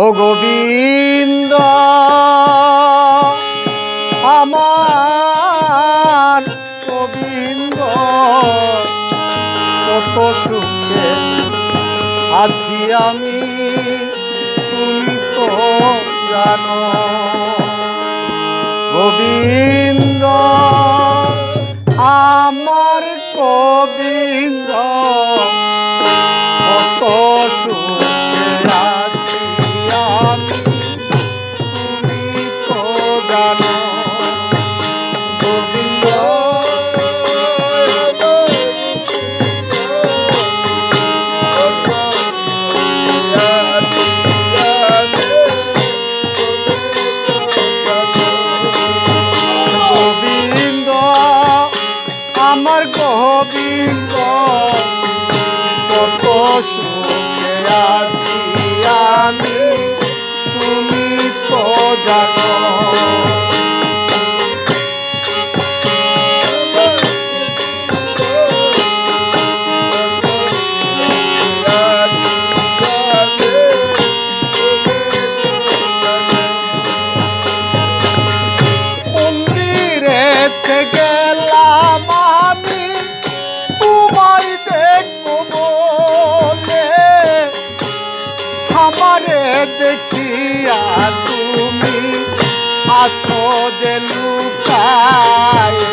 ও গোবিন্দ, আমার গোবিন্দ, কত সুখে আছি আমি, তুমি তো জানো। গোবিন্দ, আমার গোবিন্দ, কত আমি তুমি তো জানো। দেখিয়া তুমি আছো যে লুকায়ে।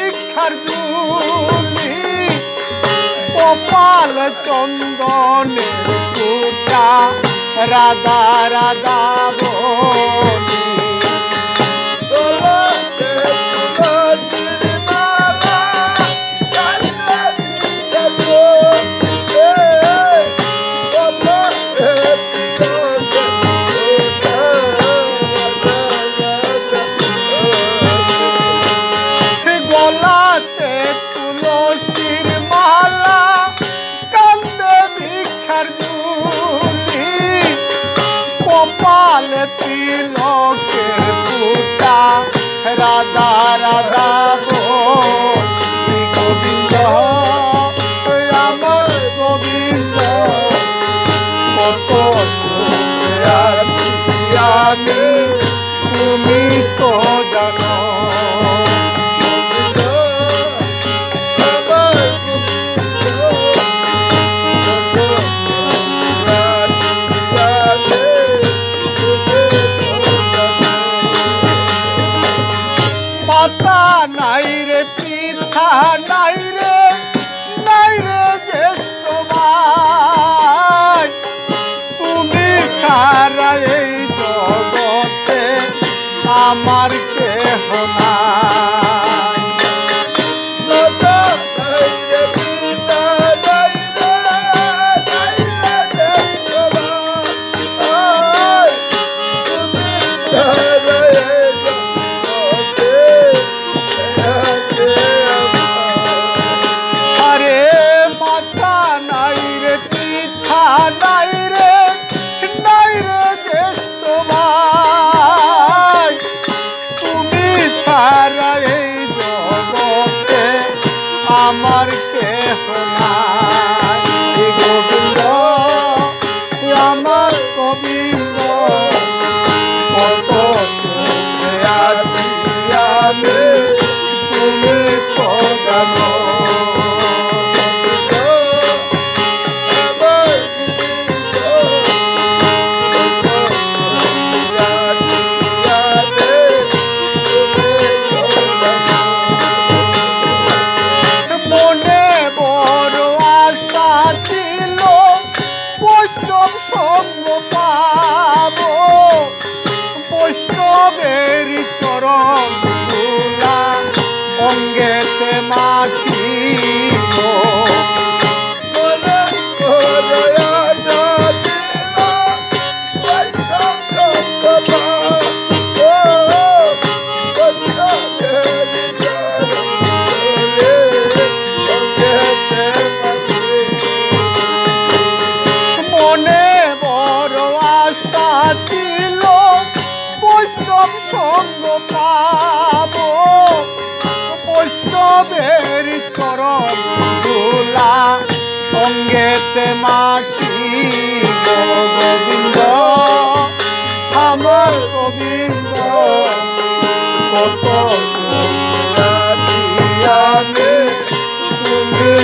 শিক্ষার জুলি কপাল চন্দনে রাধা রাধা বলি। আমার কেহ না বেরি চরম অঙ্গেতে মাটি সঙ্গেতে মাটি গোবিন্দ আমার গোবিন্দ কত সুন্দর তুমি